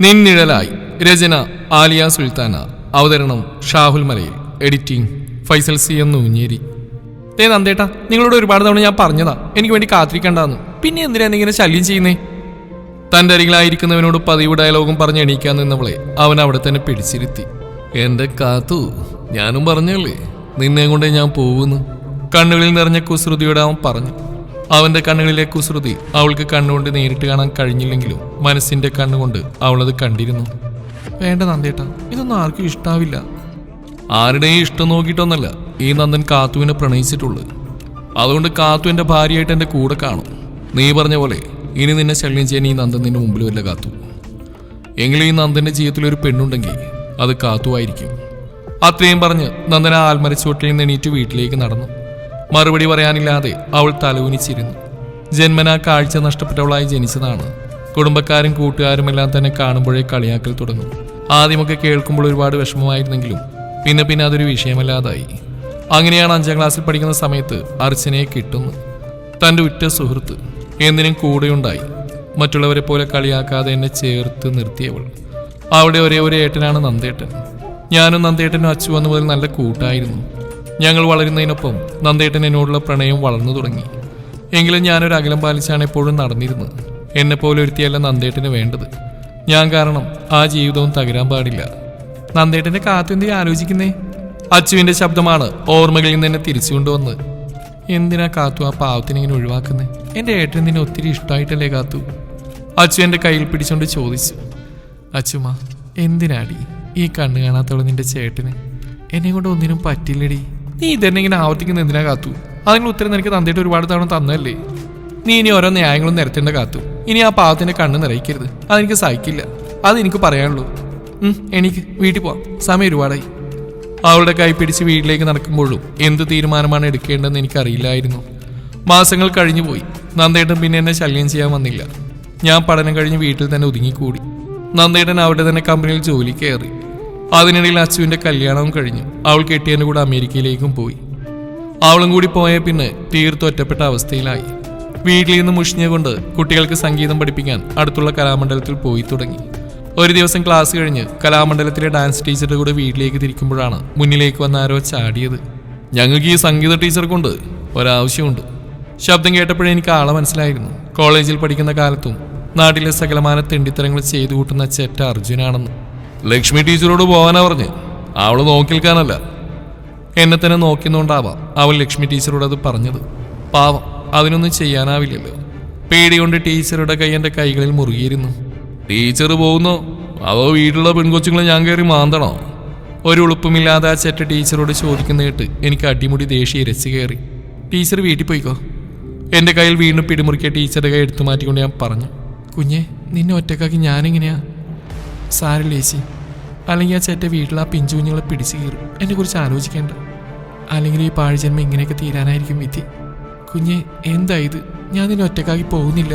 നിന്നിഴലായി. രചന ആലിയ സുൽത്താന. അവതരണം ഷാഹുൽ മലയിൽ. Editing Faisal C എന്ന് ഊഞ്ഞേരി ഏ നന്ദേട്ടാ നിങ്ങളോട് ഒരുപാട് തവണ ഞാൻ പറഞ്ഞതാ. എനിക്ക് വേണ്ടി കാത്തിരിക്കണ്ടെന്ന്. പിന്നെ എന്തിനാ ഇങ്ങനെ ശല്യം ചെയ്യുന്നേ? തന്റെ അരികിലായിരിക്കുന്നവനോട് പതിവ് ഡയലോഗും പറഞ്ഞ് എണീക്കാൻ നിന്നവളെ അവൻ അവിടെ തന്നെ പിടിച്ചിരുത്തി. എന്റെ കാത്തു ഞാനും പറഞ്ഞല്ലേ? നിന്നെ കൊണ്ടേ ഞാൻ പോകുന്നു കണ്ണുകളിൽ നിറഞ്ഞ കുസൃതിയോടെ അവൻ പറഞ്ഞു. അവന്റെ കണ്ണുകളിലെ കുസൃതി അവൾക്ക് കണ്ണുകൊണ്ട് നേരിട്ട് കാണാൻ കഴിഞ്ഞില്ലെങ്കിലും മനസ്സിന്റെ കണ്ണുകൊണ്ട് അവളത് കണ്ടിരുന്നു. വേണ്ട നന്ദേട്ട ഇതൊന്നും ആർക്കും ഇഷ്ടാവില്ല. ആരുടെയും ഇഷ്ടം നോക്കിയിട്ടൊന്നല്ല ഈ നന്ദൻ കാത്തുവിനെ പ്രണയിച്ചിട്ടുള്ളത്. അതുകൊണ്ട് കാത്തു എന്റെ ഭാര്യയായിട്ട് എന്റെ കൂടെ കാണും. നീ പറഞ്ഞ പോലെ ഇനി നിന്നെ ശല്യം ചെയ്യാൻ ഈ നന്ദൻ നിന്റെ മുമ്പിൽ വല്ല കാത്തു. എങ്കിലും ഈ നന്ദന്റെ ജീവിതത്തിൽ ഒരു പെണ്ണുണ്ടെങ്കിൽ അത് കാത്തുവായിരിക്കും. അത്രയും പറഞ്ഞ് നന്ദന ആൽമരച്ചുവട്ടിൽ നിന്ന് എണീറ്റ് വീട്ടിലേക്ക് നടന്നു. മറുപടി പറയാനില്ലാതെ അവൾ തലവുനിച്ചിരുന്നു ജന്മനാ കാഴ്ച നഷ്ടപ്പെട്ടവളായി ജനിച്ചതാണ്. കുടുംബക്കാരും കൂട്ടുകാരുമെല്ലാം തന്നെ കാണുമ്പോഴേ കളിയാക്കൽ തുടങ്ങും. ആദ്യമൊക്കെ കേൾക്കുമ്പോൾ ഒരുപാട് വിഷമമായിരുന്നെങ്കിലും പിന്നെ പിന്നെ അതൊരു വിഷയമല്ലാതായി. അങ്ങനെയാണ് അഞ്ചാം ക്ലാസ്സിൽ പഠിക്കുന്ന സമയത്ത് അർച്ചനയെ കിട്ടുന്നു തന്റെ ഉറ്റ സുഹൃത്ത് എന്തിനും കൂടെയുണ്ടായി. മറ്റുള്ളവരെ പോലെ കളിയാക്കാതെ എന്നെ ചേർത്ത് നിർത്തിയവൾ. അവിടെ ഒരേ ഒരു ഏട്ടനാണ് നന്ദേട്ടൻ. ഞാനും നന്ദേട്ടനും അച്ചു വന്നു മുതൽ നല്ല കൂട്ടായിരുന്നു. ഞങ്ങൾ വളരുന്നതിനൊപ്പം നന്ദേട്ടൻ എന്നോടുള്ള പ്രണയം വളർന്നു തുടങ്ങി. എങ്കിലും ഞാനൊരു അകലം പാലിച്ചാണ് എപ്പോഴും നടന്നിരുന്നത്. എന്നെ പോലെ ഒരുത്തിയല്ല നന്ദേട്ടന് വേണ്ടത്. ഞാൻ കാരണം ആ ജീവിതവും തകരാൻ പാടില്ല. നന്ദേട്ടന്റെ കാത്തുന്തി ആലോചിക്കുന്നേ? അച്ചുവിന്റെ ശബ്ദമാണ് ഓർമ്മകളിൽ നിന്ന് എന്നെ തിരിച്ചു കൊണ്ടുവന്ന് എന്തിനാ കാത്തു ആ പാവത്തിനെ ഇങ്ങനെ ഒഴിവാക്കുന്നത് എന്റെ ഏട്ടൻ നിന്നെ ഒത്തിരി ഇഷ്ടമായിട്ടല്ലേ കാത്തു? അച്ചു എന്റെ കയ്യിൽ പിടിച്ചുകൊണ്ട് ചോദിച്ചു. അച്ചുമ എന്തിനാടി ഈ കണ്ണ് കാണാത്തോളം നിന്റെ ചേട്ടന്? എന്നെ കൊണ്ട് ഒന്നിനും പറ്റില്ലടി നീ ഇതന്നെ ഇങ്ങനെ ആവർത്തിക്കുന്ന എന്തിനാ കാത്തു? അതിനുള്ള ഉത്തരം നിനക്ക് തന്നിട്ട് ഒരുപാട് തവണ തന്നല്ലേ നീ ഇനി ഓരോ ന്യായങ്ങളും നിരത്തേണ്ട കാത്തു. ഇനി ആ പാവത്തിന്റെ കണ്ണ് നിറയ്ക്കരുത്. അതെനിക്ക് സഹിക്കില്ല. അത് എനിക്ക് പറയാനുള്ളൂ. എനിക്ക് വീട്ടിൽ പോവാം. സമയം ഒരുപാടായി. അവളുടെ കൈ പിടിച്ച് വീട്ടിലേക്ക് നടക്കുമ്പോഴും എന്ത് തീരുമാനമാണ് എടുക്കേണ്ടതെന്ന് എനിക്കറിയില്ലായിരുന്നു. മാസങ്ങൾ കഴിഞ്ഞു പോയി. നന്ദേട്ടൻ പിന്നെ എന്നെ ശല്യം ചെയ്യാൻ വന്നില്ല. ഞാൻ പഠനം കഴിഞ്ഞ് വീട്ടിൽ തന്നെ ഒതുങ്ങിക്കൂടി. നന്ദേട്ടൻ അവിടെ തന്നെ കമ്പനിയിൽ ജോലി കയറി. അതിനിടയിൽ അച്ചുവിന്റെ കല്യാണവും കഴിഞ്ഞു. അവൾ കെട്ടിയതിന്റെ കൂടെ അമേരിക്കയിലേക്കും പോയി. അവളും കൂടി പോയ പിന്നെ തീർത്ത് ഒറ്റപ്പെട്ട അവസ്ഥയിലായി. വീട്ടിൽ നിന്ന് മുഷിഞ്ഞ കൊണ്ട് കുട്ടികൾക്ക് സംഗീതം പഠിപ്പിക്കാൻ അടുത്തുള്ള കലാമണ്ഡലത്തിൽ പോയി തുടങ്ങി. ഒരു ദിവസം ക്ലാസ് കഴിഞ്ഞ് കലാമണ്ഡലത്തിലെ ഡാൻസ് ടീച്ചറുടെ കൂടെ വീട്ടിലേക്ക് തിരിക്കുമ്പോഴാണ് മുന്നിലേക്ക് വന്ന ആരോ ചാടിയത്. ഞങ്ങൾക്ക് ഈ സംഗീത ടീച്ചർക്കുണ്ട് കൊണ്ട് ഒരാവശ്യമുണ്ട്. ശബ്ദം കേട്ടപ്പോഴേ എനിക്ക് ആളെ മനസ്സിലായിരുന്നു. കോളേജിൽ പഠിക്കുന്ന കാലത്തും നാട്ടിലെ സകലമാന തെണ്ടിത്തരങ്ങൾ ചെയ്തു കൂട്ടുന്ന ചേറ്റ അർജുനാണെന്ന്. ലക്ഷ്മി ടീച്ചറോട് പോകാനാ പറഞ്ഞ്. അവൾ നോക്കി നിൽക്കാനല്ല എന്നെ തന്നെ നോക്കിന്നുകൊണ്ടാവാം അവൾ ലക്ഷ്മി ടീച്ചറോട് അത് പറഞ്ഞത്. പാവം അതിനൊന്നും ചെയ്യാനാവില്ലല്ലോ. പേടി കൊണ്ട് ടീച്ചറുടെ കൈ എന്റെ കൈകളിൽ മുറുകിയിരുന്നു. ടീച്ചർ പോകുന്നോ. അതോ വീട്ടിലുള്ള പെൺകൊച്ചുങ്ങളെ ഞാൻ കയറി മാന്തണോ? ഒരു ഉളുപ്പുമില്ലാതെ ആ ചെറ്റ ടീച്ചറോട് ചോദിക്കുന്ന കേട്ട് എനിക്ക് അടിമുടി ദേഷ്യം ഇരച്ചു കയറി. ടീച്ചർ വീട്ടിൽ പോയിക്കോ. എന്റെ കയ്യിൽ വീണ്ടും പിടിമുറുക്കിയ ടീച്ചറുടെ കൈ എടുത്തു മാറ്റിക്കൊണ്ട് ഞാൻ പറഞ്ഞു കുഞ്ഞെ നിന്നെ ഒറ്റക്കാക്കി ഞാനെങ്ങനെയാ? സാരല്ല ചേച്ചി? അല്ലെങ്കിൽ ആ ചേട്ടന്റെ വീട്ടിൽ ആ പിഞ്ചു കുഞ്ഞുങ്ങളെ പിടിച്ചു കീറും. എന്നെ കുറിച്ച് ആലോചിക്കേണ്ട. അല്ലെങ്കിൽ ഈ പാഴ്ജന്മം ഇങ്ങനെയൊക്കെ തീരാനായിരിക്കും വിധി. കുഞ്ഞെ എന്താ ഇത്? ഞാൻ നിന്നെ ഒറ്റക്കാക്കി പോകുന്നില്ല.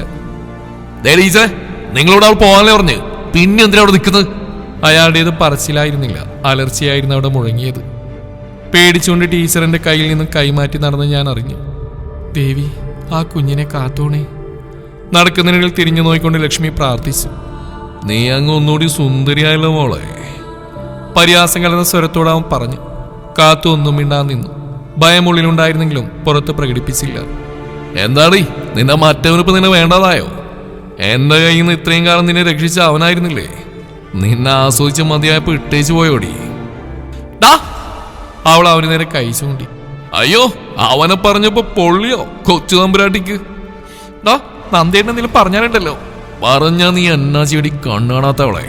നിങ്ങളോട് അവൾ പോകാനേ പറഞ്ഞ്? പിന്നെ എന്തിനാ അവിടെ നിൽക്കുന്നത്? അയാളുടേത് പറച്ചിലായിരുന്നില്ല. അലർച്ചയായിരുന്നു അവിടെ മുഴങ്ങിയത്. പേടിച്ചുകൊണ്ട് ടീച്ചറിന്റെ കയ്യിൽ നിന്ന് കൈമാറ്റി നടന്ന് ഞാൻ അറിഞ്ഞു. ദേവി ആ കുഞ്ഞിനെ കാത്തോണേ. നടക്കുന്നതിനിടയിൽ തിരിഞ്ഞു നോയിക്കൊണ്ട് ലക്ഷ്മി പ്രാർത്ഥിച്ചു. നീ അങ്ങ് ഒന്നുകൂടി സുന്ദരിയായല്ലോ മോളെ. പരിഹാസം കലർന്ന സ്വരത്തോട് അവൻ പറഞ്ഞു. കാത്തു ഒന്നും മിണ്ടാൻ നിന്നു. ഭയമുള്ളിലുണ്ടായിരുന്നെങ്കിലും പുറത്ത് പ്രകടിപ്പിച്ചില്ല. എന്താടി നിന്നെ മറ്റവനിപ്പ് നിന്നെ വേണ്ടതായോ? എന്റെ കയ്യിൽ നിന്ന് ഇത്രയും കാലം നിന്നെ രക്ഷിച്ച അവനായിരുന്നില്ലേ? നിന്നെ ആസ്വദിച്ച് മതിയായപ്പോ ഇട്ടേച്ചു പോയോടി. അവൾ അവന് നേരെ കൈ ചൂണ്ടി. അയ്യോ അവനെ പറഞ്ഞപ്പോ പൊള്ളിയോ കൊച്ചു തമ്പുരാട്ടിക്ക്? ഡാ നന്ദേട്ടൻ എന്തെങ്കിലും പറഞ്ഞാലുണ്ടല്ലോ. പറഞ്ഞാ നീ എന്നാ കണ്ണാണാത്തവളെ.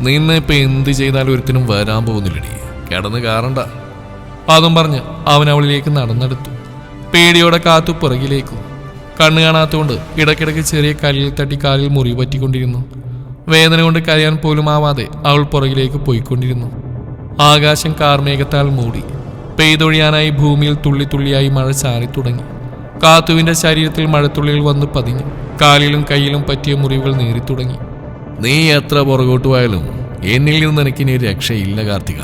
നിന്നെ ഇപ്പൊ എന്ത് ചെയ്താലും ഒരിക്കലും വരാൻ പോകുന്നില്ലടി. കിടന്ന് കാറണ്ട. അതും പറഞ്ഞ് അവൻ അവളിലേക്ക് നടന്നെടുത്തു. പേടിയോടെ കാത്തു പുറകിലേക്കും. കണ്ണു കാണാത്തതുകൊണ്ട് ഇടയ്ക്കിടയ്ക്ക് ചെറിയ കല്ലിൽ തട്ടി കാലിൽ മുറി പറ്റിക്കൊണ്ടിരുന്നു. വേദന കൊണ്ട് കരയാൻ പോലും ആവാതെ അവൾ പുറകിലേക്ക് പോയിക്കൊണ്ടിരുന്നു. ആകാശം കാർമേഘത്താൽ മൂടി. പെയ്തൊഴിയാനായി ഭൂമിയിൽ തുള്ളി തുള്ളിയായി മഴ ചാറി തുടങ്ങി കാത്തുവിന്റെ ശരീരത്തിൽ മഴത്തുള്ളികൾ വന്ന് പതിഞ്ഞു. കാലിലും കയ്യിലും പറ്റിയ മുറിവുകൾ നേരിത്തുടങ്ങി. തുടങ്ങി നീ എത്ര പുറകോട്ട് പോയാലും എന്നിൽ നിന്ന് നീ രക്ഷയില്ല കാർത്തിക.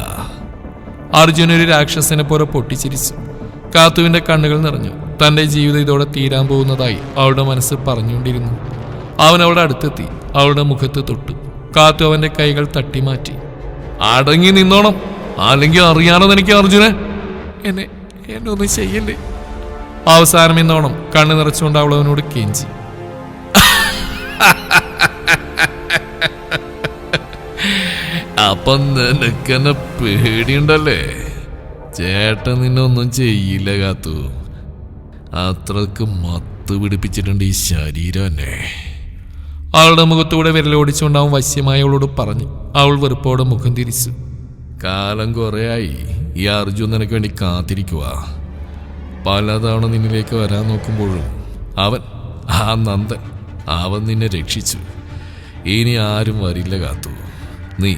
അർജുൻ ഒരു രാക്ഷസനെ പോലെ പൊട്ടിച്ചിരിച്ചു. കാത്തുവിന്റെ കണ്ണുകൾ നിറഞ്ഞു. തന്റെ ജീവിതം ഇതോടെ തീരാൻ പോകുന്നതായി അവളുടെ മനസ്സ് പറഞ്ഞുകൊണ്ടിരുന്നു. അവൻ അവളുടെ അടുത്തെത്തി അവളുടെ മുഖത്ത് തൊട്ടു. കാത്തു അവന്റെ കൈകൾ തട്ടിമാറ്റി. അടങ്ങി നിന്നോണം. അല്ലെങ്കിൽ അറിയാനോ എനിക്ക് അർജുനെ? എന്നെ എന്നെ ഒന്ന് ചെയ്യല്ലേ. അവസാനം എന്നോണം കണ്ണു നിറച്ചുകൊണ്ട് അവളവനോട് കെഞ്ചി. അപ്പൊ നിനക്കെന്നെ പേടിയുണ്ടല്ലേ? ചേട്ടൻ നിന്നൊന്നും ചെയ്യില്ല കാത്തു. അത്രയ്ക്ക് മത്ത് പിടിപ്പിച്ചിട്ടുണ്ട് ഈ ശരീരം തന്നെ അവളുടെ മുഖത്തൂടെ വിരലോടിച്ചുകൊണ്ട് അവൻ വശ്യമായി അവളോട് പറഞ്ഞു. അവൾ വെറുപ്പോടെ മുഖം തിരിച്ചു. കാലം കുറേയായി. ഈ അർജുൻ നിനക്ക് വേണ്ടി കാത്തിരിക്കുക പലതവണ നിന്നിലേക്ക് വരാൻ നോക്കുമ്പോഴും അവൻ ആ നന്ദൻ അവൻ നിന്നെ രക്ഷിച്ചു. ഇനി ആരും വരില്ല കാത്തു. നീ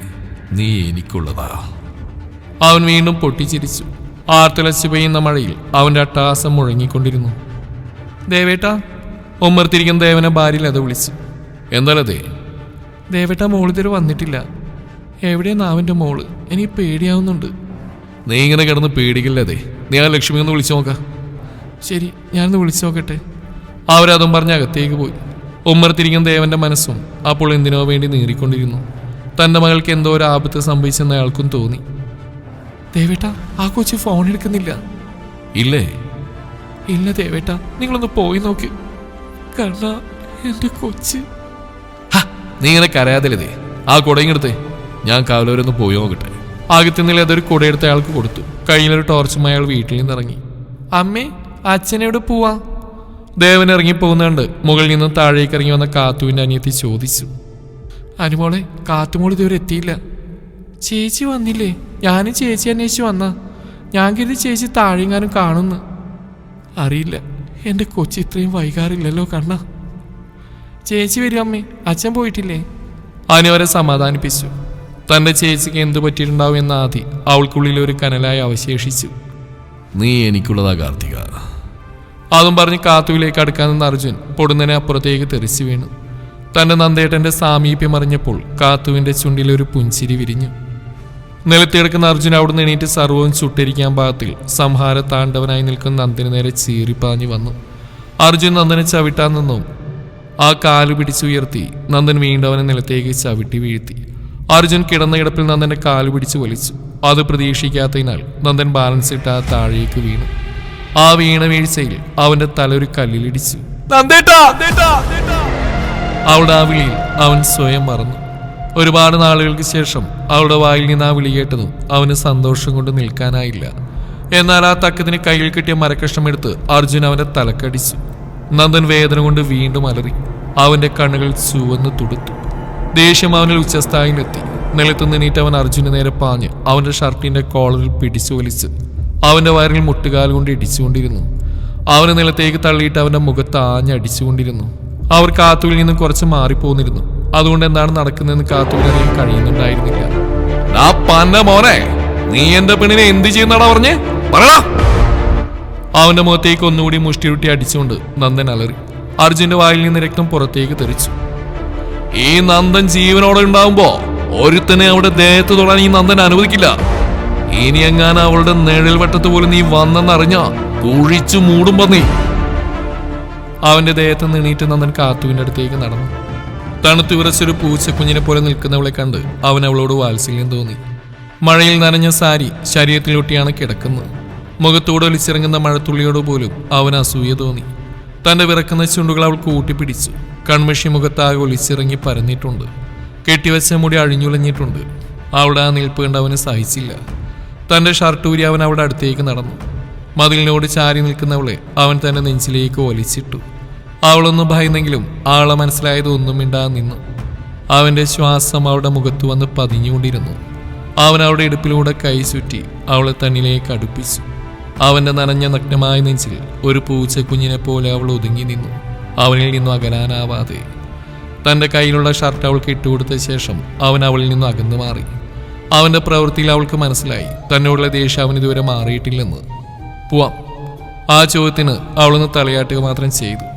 നീ എനിക്കുള്ളതാ. അവൻ വീണ്ടും പൊട്ടിച്ചിരിച്ചു. ആർത്തിളച്ചു പെയ്യുന്ന മഴയിൽ അവന്റെ അട്ടാസം മുഴങ്ങിക്കൊണ്ടിരുന്നു. ദേവേട്ട ഒമ്മർത്തിരിക്കുന്ന ദേവനെ ഭാര്യയിൽ അത് വിളിച്ചു. എന്താണതേ? ദേവേട്ട മോളിതുവരെ വന്നിട്ടില്ല. എവിടെയാ അവന്റെ മോൾ? എനിക്ക് പേടിയാവുന്നുണ്ട്. നീ ഇങ്ങനെ കിടന്ന് പേടിക്കില്ലതേ നീ ആ ലക്ഷ്മി ഒന്ന് വിളിച്ചു നോക്കാം. ശരി ഞാനൊന്ന് വിളിച്ചു നോക്കട്ടെ. അവരതും പറഞ്ഞ് അകത്തേക്ക് പോയി. ഉമ്മർത്തിരിക്കുന്ന ദേവന്റെ മനസ്സും അപ്പോൾ എന്തിനോ വേണ്ടി നീറിക്കൊണ്ടിരുന്നു. തന്റെ മകൾക്ക് എന്തോ ഒരു ആപത്ത് സംഭവിച്ചെന്ന് അയാൾക്കും തോന്നി. ദേവേട്ട ആ കൊച്ചു ഫോൺ എടുക്കുന്നില്ല. ഇല്ലേ? ഇല്ല ദേവേട്ട നിങ്ങളൊന്ന് പോയി നോക്ക്. കണ്ണ എന്റെ കൊച്ച്. നീ ഇങ്ങനെ കരയാതില്ലേ ആ കുടയെടുത്തേ ഞാൻ കാവലൂരൊന്ന് പോയി നോക്കട്ടെ. അകത്തുനിന്നിൽ അതൊരു കുടയെടുത്ത് അയാൾക്ക് കൊടുത്തു. കയ്യിലൊരു ടോർച്ചുമായി അയാൾ വീട്ടിൽ നിന്ന് ഇറങ്ങി. അമ്മേ അച്ഛനെവിടെ പോവാ? ദേവൻ ഇറങ്ങി പോകുന്നുണ്ട് മുകളിൽ നിന്ന് താഴേക്ക് ഇറങ്ങി വന്ന കാത്തുവിന്റെ അനിയത്തി ചോദിച്ചു. അനുമോളെ കാത്തുമോൾ ഇതുവരെ എത്തിയില്ല. ചേച്ചി വന്നില്ലേ? ഞാനും ചേച്ചി അന്വേഷിച്ച് വന്നാ. ഞാൻ കരുതി ചേച്ചി താഴെങ്ങാനും കാണുന്നു. അറിയില്ല. എന്റെ കൊച്ചി ഇത്രയും വൈകാറില്ലല്ലോ കണ്ണ. ചേച്ചി വരും അമ്മേ. അച്ഛൻ പോയിട്ടില്ലേ? അനുവരെ സമാധാനിപ്പിച്ചു. തന്റെ ചേച്ചിക്ക് എന്തു പറ്റിയിട്ടുണ്ടാവും എന്ന ആദി അവൾക്കുള്ളിൽ ഒരു കനലായി അവശേഷിച്ചു. നീ എനിക്കുള്ളതാ കാർത്തിക. അതും പറഞ്ഞ് കാത്തുവിലേക്ക് അടുക്കാൻ നിന്ന അർജുൻ പൊടുന്നനെ അപ്പുറത്തേക്ക് തെറിച്ചു വീണു. തന്റെ നന്ദേട്ടന്റെ സാമീപ്യം അറിഞ്ഞപ്പോൾ കാത്തുവിന്റെ ചുണ്ടിൽ ഒരു പുഞ്ചിരി വിരിഞ്ഞു. നിലത്തിടക്കുന്ന അർജുൻ അവിടുന്ന് എണീറ്റ് സർവവും ചുട്ടിരിക്കാൻ ഭാഗത്തിൽ സംഹാര താണ്ഡവനായി നിൽക്കുന്ന നന്ദിന് നേരെ ചീറിപ്പാഞ്ഞു വന്നു. അർജുൻ നന്ദനെ ചവിട്ടാൻ നിന്നും. ആ കാൽ പിടിച്ചുയർത്തി നന്ദൻ വീണ്ടും അവനെ നിലത്തേക്ക് ചവിട്ടി വീഴ്ത്തി. അർജുൻ കിടന്ന കിടപ്പിൽ നന്ദന്റെ കാൽ പിടിച്ചു വലിച്ചു. അത് പ്രതീക്ഷിക്കാത്തതിനാൽ നന്ദൻ ബാലൻസ് ഇട്ട് ആ താഴേക്ക് വീണു. ആ വീണ വീഴ്ചയിൽ അവന്റെ തല ഒരു കല്ലിലിടിച്ചു നന്ദേട്ടാ. അവളുടെ ആ വിളിയിൽ അവൻ സ്വയം മറന്നു. ഒരുപാട് നാളുകൾക്ക് ശേഷം അവളുടെ വായിൽ നിന്ന് ആ വിളി കേട്ടതും അവന് സന്തോഷം കൊണ്ട് നിൽക്കാനായില്ല. എന്നാൽ ആ തക്കത്തിന് കയ്യിൽ കിട്ടിയ മരക്കഷ്ണം എടുത്ത് അർജുൻ അവന്റെ തലക്കടിച്ചു. നന്ദൻ വേദന കൊണ്ട് വീണ്ടും അലറി അവന്റെ കണ്ണുകൾ ചുവന്ന് തുടുത്തു. ദേഷ്യം അവനിൽ ഉച്ചസ്ഥായിലെത്തി. നിലത്ത് നിന്നിട്ട് അവൻ അർജുന് നേരെ പാഞ്ഞ് അവന്റെ ഷർട്ടിന്റെ കോളറിൽ പിടിച്ചു വലിച്ച് അവന്റെ വയറിൽ മുട്ടുകാൽ കൊണ്ട് ഇടിച്ചുകൊണ്ടിരുന്നു. അവനെ നിലത്തേക്ക് തള്ളിയിട്ട് അവന്റെ മുഖത്ത് ആഞ്ഞടിച്ചുകൊണ്ടിരുന്നു. അവർ കാത്തുവിൽ നിന്ന് കുറച്ച് മാറിപ്പോന്നിരുന്നു. അതുകൊണ്ട് എന്താണ് നടക്കുന്നതെന്ന് കാത്തുവിൽ അറിയാൻ കഴിയുന്നുണ്ടായിരുന്നില്ല. ആ പന്ന മോനെ നീ എന്റെ പെണ്ണിനെ എന്ത് ചെയ്യുന്നടാ പറഞ്ഞേ? പറടാ അവന്റെ മുഖത്തേക്ക് ഒന്നുകൂടി മുഷ്ടിയുട്ടി അടിച്ചുകൊണ്ട് നന്ദൻ അലറി. അർജുന്റെ വായിൽ നിന്ന് രക്തം പുറത്തേക്ക് തെറിച്ചു. ഈ നന്ദൻ ജീവനോടെ ഉണ്ടാവുമ്പോ ഒരുത്തനെ അവിടെ ദേഹത്ത് തൊടാൻ ഈ നന്ദൻ അനുവദിക്കില്ല. ഇനി എങ്ങാനും അവളുടെ നിഴൽ വട്ടത്ത് പോലും നീ വന്നെന്നറിഞ്ഞ കുഴിച്ചു മൂടുമ്പോ നീ അവന്റെ ദേഹത്ത് നിണീറ്റ് നന്ദൻ കാത്തുവിന്റെ അടുത്തേക്ക് നടന്നു. തണുത്ത് വിറച്ചൊരു പൂച്ചക്കുഞ്ഞിനെ പോലെ നിൽക്കുന്നവളെ കണ്ട് അവൻ അവളോട് വാത്സല്യം തോന്നി. മഴയിൽ നനഞ്ഞ സാരി ശരീരത്തിലൊട്ടിയാണ് കിടക്കുന്നത്. മുഖത്തോട് ഒലിച്ചിറങ്ങുന്ന മഴത്തുള്ളിയോട് പോലും അവൻ അസൂയ തോന്നി. തന്റെ വിറക്കുന്ന ചുണ്ടുകൾ അവൾ കൂട്ടിപ്പിടിച്ചു. കൺമഷി മുഖത്താകെ ഒലിച്ചിറങ്ങി പരന്നിട്ടുണ്ട്. കെട്ടിവെച്ച മുടി അഴിഞ്ഞുലഞ്ഞിട്ടുണ്ട്. അവളുടെ ആ നിൽപ്പ് കണ്ട് അവന് സഹിച്ചില്ല. തന്റെ ഷർട്ട് ഊരി അവൻ അവളുടെ അടുത്തേക്ക് നടന്നു. മതിലിനോട് ചാരി നിൽക്കുന്നവളെ അവൻ തന്റെ നെഞ്ചിലേക്ക് ഒലിച്ചിട്ടു. അവളൊന്ന് ഭയന്നെങ്കിലും ആളെ മനസ്സിലായത് ഒന്നും മിണ്ടാതെ നിന്നു. അവന്റെ ശ്വാസം അവളുടെ മുഖത്ത് വന്ന് പതിഞ്ഞുകൊണ്ടിരുന്നു. അവൻ അവളുടെ ഇടുപ്പിലൂടെ കൈ ചുറ്റി അവളെ തന്നിലേക്ക് അടുപ്പിച്ചു. അവന്റെ നനഞ്ഞ നഗ്നമായ നെഞ്ചിൽ ഒരു പൂച്ചക്കുഞ്ഞിനെ പോലെ അവൾ ഒതുങ്ങി നിന്നു. അവനിൽ നിന്നും അകലാനാവാതെ. തന്റെ കയ്യിലുള്ള ഷർട്ട് അവൾക്ക് ഇട്ടുകൊടുത്ത ശേഷം അവൻ അവളിൽ നിന്നും അകന്നു മാറി. അവന്റെ പ്രവൃത്തിയിൽ അവൾക്ക് മനസ്സിലായി തന്നോടുള്ള ദേഷ്യം അവൻ ഇതുവരെ മാറിയിട്ടില്ലെന്ന്. പോവാം. ആ ചോദ്യത്തിന് അവളൊന്ന് തലയാട്ടുക മാത്രം ചെയ്തു.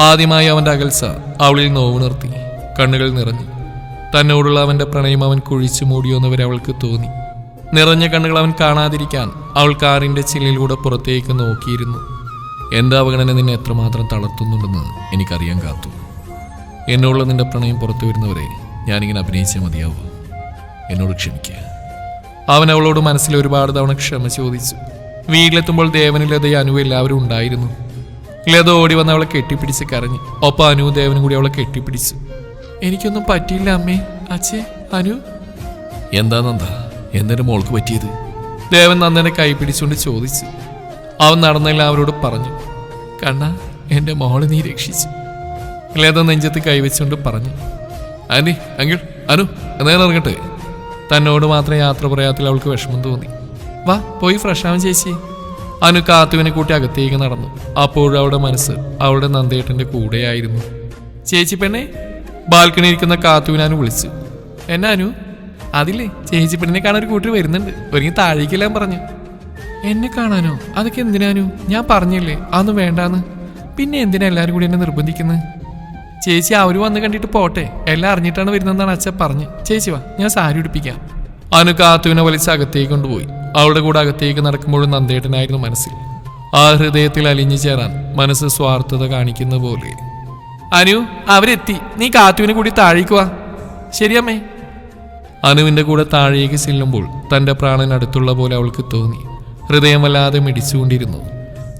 ആദ്യമായി അവന്റെ അകൽച്ച അവളിൽ നോവുണർത്തി കണ്ണുകൾ നിറഞ്ഞു. തന്നോടുള്ള അവന്റെ പ്രണയം അവൻ കുഴിച്ചു മൂടിയോന്നവരെ അവൾക്ക് തോന്നി. നിറഞ്ഞ കണ്ണുകൾ അവൻ കാണാതിരിക്കാൻ അവൾ കാറിന്റെ ചില്ലിലൂടെ പുറത്തേക്ക് നോക്കിയിരുന്നു. എന്റെ അവഗണന നിന്നെ എത്രമാത്രം തളർത്തുന്നുണ്ടെന്ന് എനിക്കറിയാൻ കാത്തു. എന്നോടുള്ള നിന്റെ പ്രണയം പുറത്തു വരുന്നവരെ ഞാനിങ്ങനെ അഭിനയിച്ചേ മതിയാവൂ? എന്നോട് ക്ഷമിക്കുക അവൻ അവളോട് മനസ്സിൽ ഒരുപാട് തവണ ക്ഷമ ചോദിച്ചു. വീട്ടിലെത്തുമ്പോൾ ദേവനിലതയെ അനുവും എല്ലാവരും ഉണ്ടായിരുന്നു. ലത ഓടി വന്ന് അവളെ കെട്ടിപ്പിടിച്ച് കരഞ്ഞു. ഒപ്പം അനു ദേവനും കൂടി അവളെ കെട്ടിപ്പിടിച്ചു. എനിക്കൊന്നും പറ്റിയില്ല അമ്മേ. അച്ഛേ അനു? എന്താ നന്ദ? എന്തിനു മോൾക്ക് പറ്റിയത്? ദേവൻ നന്ദനെ കൈ പിടിച്ചുകൊണ്ട് ചോദിച്ചു. അവൻ നടന്നില്ല അവരോട് പറഞ്ഞു. കണ്ണ എന്റെ മോളെ നീ രക്ഷിച്ചു. ലത നെഞ്ചത്ത് കൈവച്ചുകൊണ്ട് പറഞ്ഞു. അനി അങ്കിൾ അനു എന്നാ ഞാൻ ഇറങ്ങട്ടെ? തന്നോട് മാത്രം യാത്ര പറയാത്തിൽ അവൾക്ക് വിഷമം തോന്നി. വാ പോയി ഫ്രഷ് ആവാൻ ചേച്ചി. അനു കാത്തുവിനെ കൂട്ടി അകത്തേക്ക് നടന്നു. അപ്പോഴും അവളുടെ മനസ്സ് അവളുടെ നന്ദേട്ടന്റെ കൂടെയായിരുന്നു ചേച്ചി പെണ്ണെ ബാൽക്കണി ഇരിക്കുന്ന കാത്തുവിനെ അനു വിളിച്ചു. എന്നാ അനു അതില്ലേ ചേച്ചി പെണ്ണിനെ കാണാൻ ഒരു കൂട്ടർ വരുന്നുണ്ട്. ഒരുങ്ങി താഴേക്കെല്ലാം പറഞ്ഞു. എന്നെ കാണാനോ? അതൊക്കെ എന്തിനാനു ഞാൻ പറഞ്ഞില്ലേ അതൊന്നും വേണ്ടാന്ന്. പിന്നെ എന്തിനാ എല്ലാവരും കൂടി എന്നെ നിർബന്ധിക്കുന്നത് ചേച്ചി അവർ വന്ന് കണ്ടിട്ട് പോട്ടെ എല്ലാം അറിഞ്ഞിട്ടാണ് വരുന്നതെന്നാണ് അച്ഛൻ പറഞ്ഞ്. ചേച്ചി വാ ഞാൻ സാരി ഉടുപ്പിക്കാം. അനു കാത്തുവിനെ വലിച്ച് അകത്തേക്ക് കൊണ്ടുപോയി. അവളുടെ കൂടെ അകത്തേക്ക് നടക്കുമ്പോഴും നന്ദേട്ടനായിരുന്നു മനസ്സിൽ. ആ ഹൃദയത്തിൽ അലിഞ്ഞു ചേരാൻ മനസ്സ് സ്വാർത്ഥത കാണിക്കുന്ന പോലെ. അനു അവരെത്തി. നീ കാത്തുവിനെ കൂടി താഴേക്കുവാ ശരിയമ്മേ. അനുവിന്റെ കൂടെ താഴേക്ക് ചെല്ലുമ്പോൾ തന്റെ പ്രാണൻ അടുത്തുള്ള പോലെ അവൾക്ക് തോന്നി. ഹൃദയം വല്ലാതെ മിടിച്ചുകൊണ്ടിരുന്നു.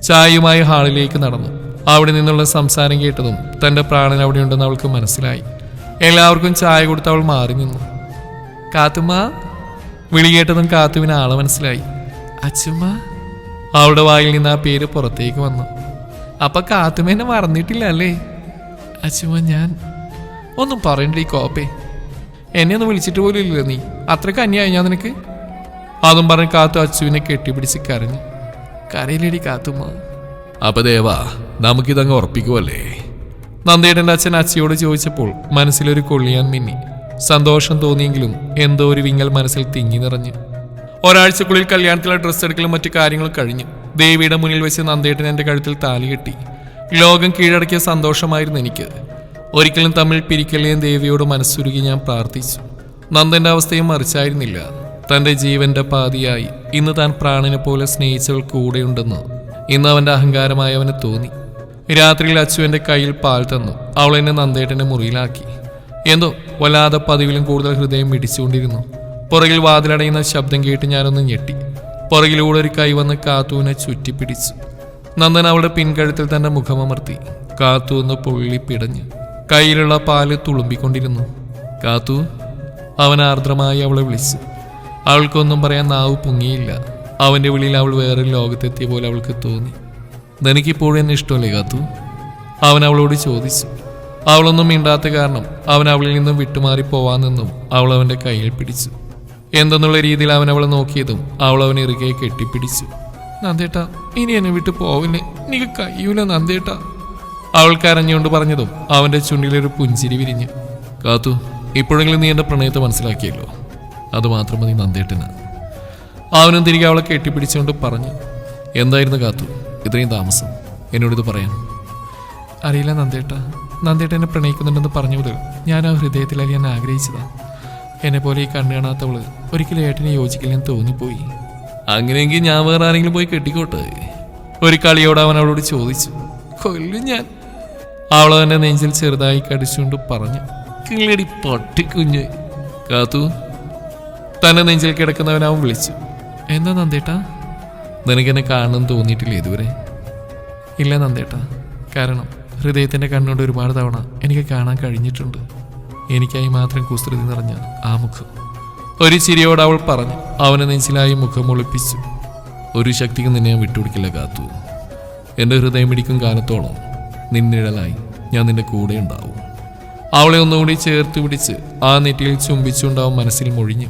ചായയുമായി ഹാളിലേക്ക് നടന്നു. അവിടെ നിന്നുള്ള സംസാരം കേട്ടതും തന്റെ പ്രാണൻ അവിടെയുണ്ടെന്ന് അവൾക്ക് മനസ്സിലായി. എല്ലാവർക്കും ചായ കൊടുത്ത് അവൾ മാറി നിന്നു. കാത്തുമ്മ വിളി കേട്ടതും കാത്തുവിന് ആൾ മനസ്സിലായി. അച്ചുമ്മ അവളുടെ വായിൽ നിന്ന് ആ പേര് പുറത്തേക്ക് വന്നു. അപ്പൊ കാത്തുമേനെ എന്നെ മറന്നിട്ടില്ല അല്ലേ? അച്ചുമ്മ ഞാൻ ഒന്നും പറയണ്ട ഈ കോപ്പേ. എന്നെ ഒന്ന് വിളിച്ചിട്ട് പോലും ഇല്ല നീ. അത്രയ്ക്ക് അന്യായി ഞാൻ നിനക്ക്? അതും പറഞ്ഞ് കാത്തു അച്ചുവിനെ കെട്ടിപ്പിടിച്ച് കരഞ്ഞു. കരയിലടി കാത്തുമ്മ. അപ്പൊ ദേവാ നമുക്കിതങ്ങ് ഉറപ്പിക്കുമല്ലേ നന്ദേട്ടന്റെ അച്ഛൻ അച്ചിയോട് ചോദിച്ചപ്പോൾ മനസ്സിലൊരു കൊള്ളിയാൻ മിന്നി. സന്തോഷം തോന്നിയെങ്കിലും എന്തോ ഒരു വിങ്ങൽ മനസ്സിൽ തിങ്ങി നിറഞ്ഞു. ഒരാഴ്ചക്കുള്ളിൽ കല്യാണത്തിലെ ഡ്രസ്സ് എടുക്കലും മറ്റു കാര്യങ്ങളും കഴിഞ്ഞു ദേവിയുടെ മുന്നിൽ വെച്ച് നന്ദേട്ടൻ എന്റെ കഴുത്തിൽ താലി കെട്ടി. ലോകം കീഴടക്കിയ സന്തോഷമായിരുന്നു എനിക്ക്. ഒരിക്കലും തമ്മിൽ പിരിക്കലേയും ദേവിയോട് മനസ്സുരുകി ഞാൻ പ്രാർത്ഥിച്ചു. നന്ദന്റെ അവസ്ഥയും മറിച്ചായിരുന്നില്ല. തന്റെ ജീവന്റെ പാതിയായി ഇന്ന് താൻ പ്രാണനെ പോലെ സ്നേഹിച്ചവൾ കൂടെയുണ്ടെന്ന് ഇന്ന് അവന്റെ അഹങ്കാരമായി അവന് തോന്നി. രാത്രിയിൽ അച്ചു കയ്യിൽ പാൽ തന്നു. അവൾ എന്നെ നന്ദേട്ടന്റെ മുറിയിലാക്കി. എന്തോ വല്ലാതെ പതിവിലും കൂടുതൽ ഹൃദയം മിടിച്ചുകൊണ്ടിരുന്നു പുറകിൽ വാതിലടയുന്ന ശബ്ദം കേട്ട് ഞാനൊന്ന് ഞെട്ടി. പുറകിലൂടെ ഒരു കൈ വന്ന് കാത്തുവിനെ ചുറ്റിപ്പിടിച്ചു. നന്ദൻ അവളുടെ പിൻകഴുത്തിൽ തന്റെ മുഖമമർത്തി. കാത്തു എന്ന് പൊള്ളി പിടഞ്ഞ്. കയ്യിലുള്ള പാൽ തുളുമ്പിക്കൊണ്ടിരുന്നു. കാത്തു അവൻ ആർദ്രമായി അവളെ വിളിച്ചു. അവൾക്കൊന്നും പറയാൻ നാവ് പൊങ്ങിയില്ല. അവന്റെ വിളിയിൽ അവൾ വേറെ ലോകത്തെത്തിയ പോലെ അവൾക്ക് തോന്നി. നിനക്കിപ്പോഴും എന്നെ ഇഷ്ടമല്ലേ കാത്തു? അവൻ അവളോട് ചോദിച്ചു. അവളൊന്നും മിണ്ടാത്ത കാരണം അവൻ അവളിൽ നിന്നും വിട്ടുമാറി പോവാൻ നിന്നും അവൾ അവന്റെ കയ്യിൽ പിടിച്ചു. എന്തെന്നുള്ള രീതിയിൽ അവൻ അവളെ നോക്കിയതും അവൾ അവൻ ഇറുകെ കെട്ടിപ്പിടിച്ചു. നന്ദേട്ട ഇനി എന്നെ വിട്ടു പോവില്ലേ? എനിക്ക് കഴിയൂല നന്ദേട്ട. അവൾ കരഞ്ഞുകൊണ്ട് പറഞ്ഞതും അവന്റെ ചുണ്ടിലൊരു പുഞ്ചിരി വിരിഞ്ഞു. കാത്തു ഇപ്പോഴെങ്കിലും നീ എന്റെ പ്രണയത്തെ മനസ്സിലാക്കിയല്ലോ. അത് മാത്രം മതി നന്ദേട്ടന്. അവനും തിരികെ അവളെ കെട്ടിപ്പിടിച്ചുകൊണ്ട് പറഞ്ഞു. എന്തായിരുന്നു കാത്തു? ഇത്രയും താമസം. എന്നോടിത് പറയാൻ. അറിയില്ല നന്ദേട്ട. നന്ദേട്ട എന്നെ പ്രണയിക്കുന്നുണ്ടെന്ന് പറഞ്ഞു മുതൽ ഞാൻ ആ ഹൃദയത്തിൽ അറിയാൻ ആഗ്രഹിച്ചതാ. എന്നെ പോലെ ഈ കണ്ണു കാണാത്തവൾ ഒരിക്കലും ഏട്ടനെ യോജിക്കില്ലെന്ന് തോന്നിപ്പോയി. അങ്ങനെയെങ്കിൽ ഞാൻ വേറെ ആരെങ്കിലും പോയി കെട്ടിക്കോട്ടെ? ഒരു കളിയോട് അവൻ അവളോട് ചോദിച്ചു. കൊല്ലും ഞാൻ. അവൾ തന്നെ നെഞ്ചിൽ ചെറുതായി കടിച്ചുകൊണ്ട് പറഞ്ഞു. കിളടി പട്ടിക്കുഞ്ഞ് കാത്തു. തന്നെ നെഞ്ചിൽ കിടക്കുന്നവൻ അവൻ വിളിച്ചു. എന്താ നന്ദേട്ടാ? നിനക്കെന്നെ കാണണം തോന്നിയിട്ടില്ല ഇതുവരെ? ഇല്ല നന്ദേട്ടാ. കാരണം ഹൃദയത്തിന്റെ കണ്ണുകൊണ്ട് ഒരുപാട് തവണ എനിക്ക് കാണാൻ കഴിഞ്ഞിട്ടുണ്ട്. എനിക്കായി മാത്രം കുസൃതി നിറഞ്ഞ ആ മുഖം. ഒരു ചിരിയോട് അവൾ പറഞ്ഞു അവനെ നെഞ്ചിലായി മുഖം ഒളിപ്പിച്ചു. ഒരു ശക്തിക്കും നിന്നെ ഞാൻ വിട്ടുപിടിക്കില്ല കാത്തു. എന്റെ ഹൃദയം ഇടിക്കും കാലത്തോളം നിന്നിഴലായി ഞാൻ നിന്റെ കൂടെ ഉണ്ടാവും. അവളെ ഒന്നുകൂടി ചേർത്ത് പിടിച്ച് ആ നെറ്റിയിൽ ചുംബിച്ചുകൊണ്ട് മനസ്സിൽ മൊഴിഞ്ഞു